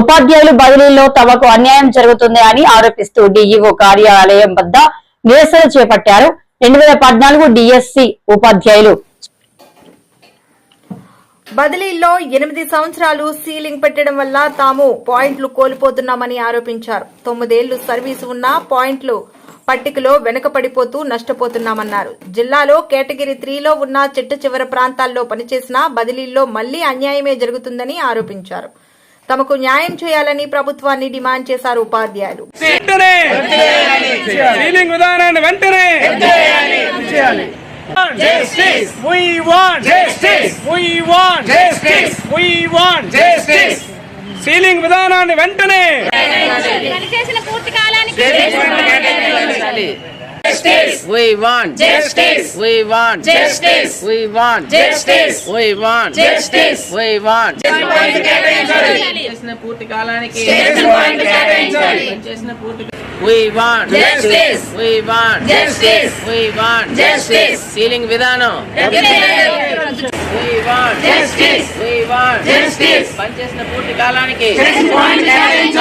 ఉపాధ్యాయులు బదిలీలో తమకు అన్యాయం జరుగుతుంది అని ఆరోపిస్తూ డిఈఓ కార్యాలయం వద్ద నిరసన చేపట్టారు. రెండు వేల పద్నాలుగు డిఎస్సి ఉపాధ్యాయులు. బదిలీల్లో ఎనిమిది సంవత్సరాలు సీలింగ్ పెట్టడం వల్ల తాము పాయింట్లు కోల్పోతున్నామని ఆరోపించారు. తొమ్మిదేళ్ళు సర్వీసు ఉన్నా పాయింట్లు పట్టికలో వెనుకపడిపోతూ నష్టపోతున్నామన్నారు. జిల్లాలో కేటగిరీ త్రీలో ఉన్న చిట్ట చివర ప్రాంతాల్లో పనిచేసిన బదిలీల్లో మళ్ళీ అన్యాయమే జరుగుతుందని ఆరోపించారు. తమకు న్యాయం చేయాలని ప్రభుత్వాన్ని డిమాండ్ చేశారు ఉపాధ్యాయులు. వెంటనే! సీలింగ్ విధానాన్ని వెంటనే. We want! justice. We want justice. We want justice. Ceiling విధానాన్ని వెంటనే పనిచేసిన పూర్తి కాలానికి We want justice. We want justice. We want justice. We want justice. We want చేసిన పూర్తి కాలానికి చేసిన పూర్తి We want justice. We want justice. We want justice. Ceiling విధానం We want justice. We want justice. పనిచేసిన పూర్తి కాలానికి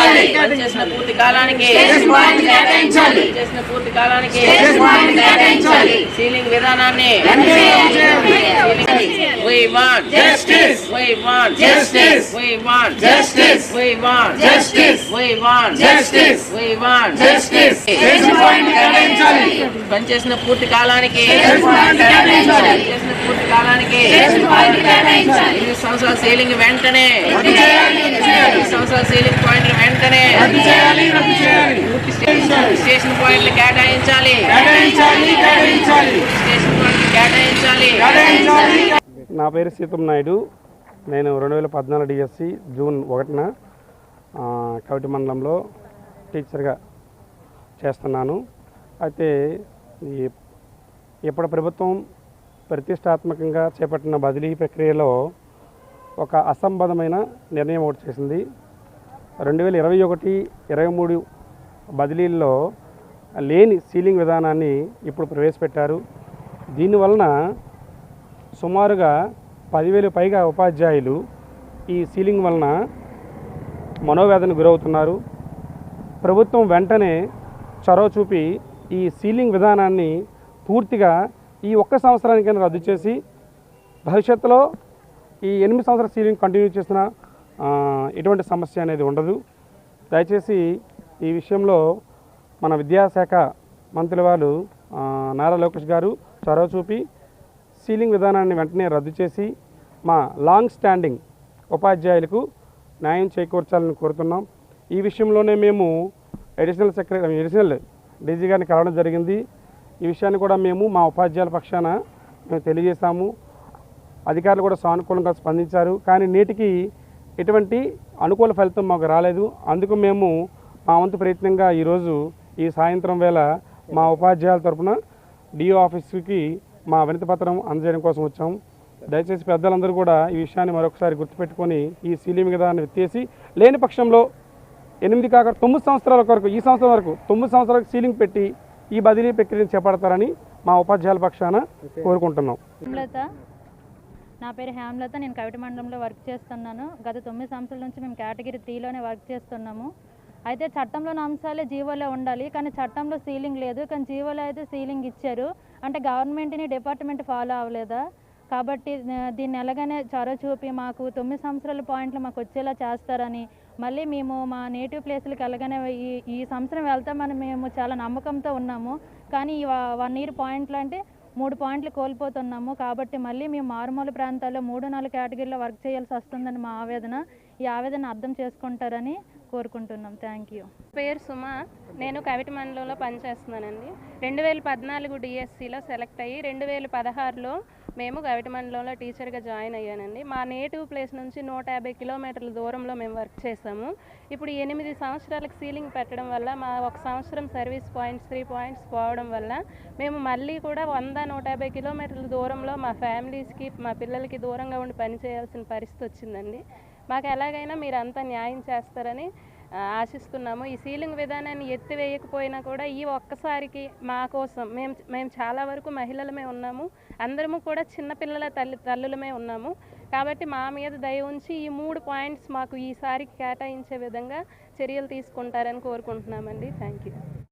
పనిచేసిన పూర్తి కాలానికి పనిచేసిన పూర్తి కాలానికి సీలింగ్ విధానాన్ని We want justice. We want justice. We want justice. We want justice. We want justice. We want justice. పనిచేసిన పూర్తి కాలానికి పనిచేసిన పూర్తి కాలానికి ఎనిమిది సంవత్సరాల సీలింగ్ వెంటనే ఎనిమిది సంవత్సరాల సీలింగ్ పాయింట్లు వెంటనే పూర్తి స్టేషన్ స్టేషన్ పాయింట్లు కేటాయించాలి. స్టేషన్ పాయింట్లు కేటాయించాలి. నా పేరు సీతం నాయుడు. నేను రెండు వేల పద్నాలుగు డిఎస్సి జూన్ ఒకటిన ఆ, కవిటి మండలంలో టీచర్గా చేస్తున్నాను. అయితే ఈ ఇప్పుడు ప్రభుత్వం ప్రతిష్టాత్మకంగా చేపట్టిన బదిలీ ప్రక్రియలో ఒక అసంబద్ధమైన నిర్ణయం ఒకటి చేసింది. రెండు వేల ఇరవై ఒకటి ఇరవై మూడు బదిలీల్లో లేని సీలింగ్ విధానాన్ని ఇప్పుడు ప్రవేశపెట్టారు. దీనివలన సుమారుగా పదివేలు పైగా ఉపాధ్యాయులు ఈ సీలింగ్ వలన మనోవేదన గురవుతున్నారు. ప్రభుత్వం వెంటనే చొరవ చూపి ఈ సీలింగ్ విధానాన్ని పూర్తిగా ఈ ఒక్క సంవత్సరానికైనా రద్దు చేసి భవిష్యత్తులో ఈ ఎనిమిది సంవత్సరాల సీలింగ్ కంటిన్యూ చేసిన ఎటువంటి సమస్య అనేది ఉండదు. దయచేసి ఈ విషయంలో మన విద్యాశాఖ మంత్రి వారు నారా లోకేష్ గారు చొరవ చూపి సీలింగ్ విధానాన్ని వెంటనే రద్దు చేసి మా లాంగ్ స్టాండింగ్ ఉపాధ్యాయులకు న్యాయం చేకూర్చాలని కోరుతున్నాం. ఈ విషయంలోనే మేము అడిషనల్ సెక్రటరీ అడిషనల్ డీజీ గారిని కలవడం జరిగింది. ఈ విషయాన్ని కూడా మేము మా ఉపాధ్యాయుల పక్షాన మేము తెలియజేశాము. అధికారులు కూడా సానుకూలంగా స్పందించారు. కానీ నేటికి ఎటువంటి అనుకూల ఫలితం మాకు రాలేదు. అందుకు మేము మా వంతు ప్రయత్నంగా ఈరోజు ఈ సాయంత్రం వేళ మా ఉపాధ్యాయుల తరపున డిఓ ఆఫీస్కి మా వినతి పత్రం అందజేయడం కోసం వచ్చాము దయచేసి పెద్దలందరూ కూడా ఈ విషయాన్ని మరొకసారి గుర్తుపెట్టుకొని ఈ సీలింగ్ విధానాన్ని ఎత్తేసి లేని పక్షంలో ఎనిమిది కాక తొమ్మిది సంవత్సరాల వరకు ఈ సంవత్సరం వరకు తొమ్మిది సంవత్సరాలకు సీలింగ్ పెట్టి ఈ బదిలీ ప్రక్రియను చేపడతారని మా ఉపాధ్యాయుల పక్షాన కోరుకుంటున్నాం. నా పేరు హేమలత నేను కవిటి మండలంలో వర్క్ చేస్తున్నాను. గత తొమ్మిది సంవత్సరాల నుంచి మేము కేటగిరీ త్రీలోనే వర్క్ చేస్తున్నాము. అయితే చట్టంలోని అంశాలే జీవోలో ఉండాలి కానీ చట్టంలో సీలింగ్ లేదు. కానీ జీవోలో అయితే సీలింగ్ ఇచ్చారు. అంటే గవర్నమెంట్ని డిపార్ట్మెంట్ ఫాలో అవ్వలేదా? కాబట్టి దీన్ని ఎలాగనే చొరవ చూపి మాకు తొమ్మిది సంవత్సరాల పాయింట్లు మాకు వచ్చేలా చేస్తారని మళ్ళీ మేము మా నేటివ్ ప్లేస్లకి వెళ్ళగానే ఈ ఈ సంవత్సరం వెళ్తామని మేము చాలా నమ్మకంతో ఉన్నాము. కానీ ఈ వన్ ఇయర్ పాయింట్లు అంటే మూడు పాయింట్లు కోల్పోతున్నాము. కాబట్టి మళ్ళీ మేము మారుమూల ప్రాంతాల్లో మూడు నాలుగు కేటగిరీలో వర్క్ చేయాల్సి వస్తుందని మా ఆవేదన. ఈ ఆవేదన అర్థం చేసుకుంటారని కోరుకుంటున్నాం. Thank you. పేరు సుమ. నేను కవిటి మండలంలో పనిచేస్తున్నానండి. రెండు వేల పద్నాలుగు డిఎస్సిలో సెలెక్ట్ అయ్యి రెండు వేల పదహారులో మేము కవిటి మండలంలో టీచర్గా జాయిన్ అయ్యానండి. మా నేటివ్ ప్లేస్ నుంచి నూట యాభై కిలోమీటర్ల దూరంలో మేము వర్క్ చేసాము ఇప్పుడు ఎనిమిది సంవత్సరాలకు సీలింగ్ పెట్టడం వల్ల మా ఒక సంవత్సరం సర్వీస్ పాయింట్స్ త్రీ పాయింట్స్ పోవడం వల్ల మేము మళ్ళీ కూడా వంద నూట యాభై కిలోమీటర్ల దూరంలో మా ఫ్యామిలీస్కి మా పిల్లలకి దూరంగా ఉండి పని చేయాల్సిన పరిస్థితి వచ్చిందండి. మాకు ఎలాగైనా మీరు అంతా న్యాయం చేస్తారని ఆశిస్తున్నాము. ఈ సీలింగ్ విధానాన్ని ఎత్తివేయకపోయినా కూడా ఈ ఒక్కసారికి మా కోసం మేము మేము చాలా వరకు మహిళలమే ఉన్నాము. అందరము కూడా చిన్నపిల్లల తల్లి తల్లులమే ఉన్నాము. కాబట్టి మా మీద దయ ఉంచి ఈ మూడు పాయింట్స్ మాకు ఈసారికి కేటాయించే విధంగా చర్యలు తీసుకుంటారని కోరుకుంటున్నామండి. Thank you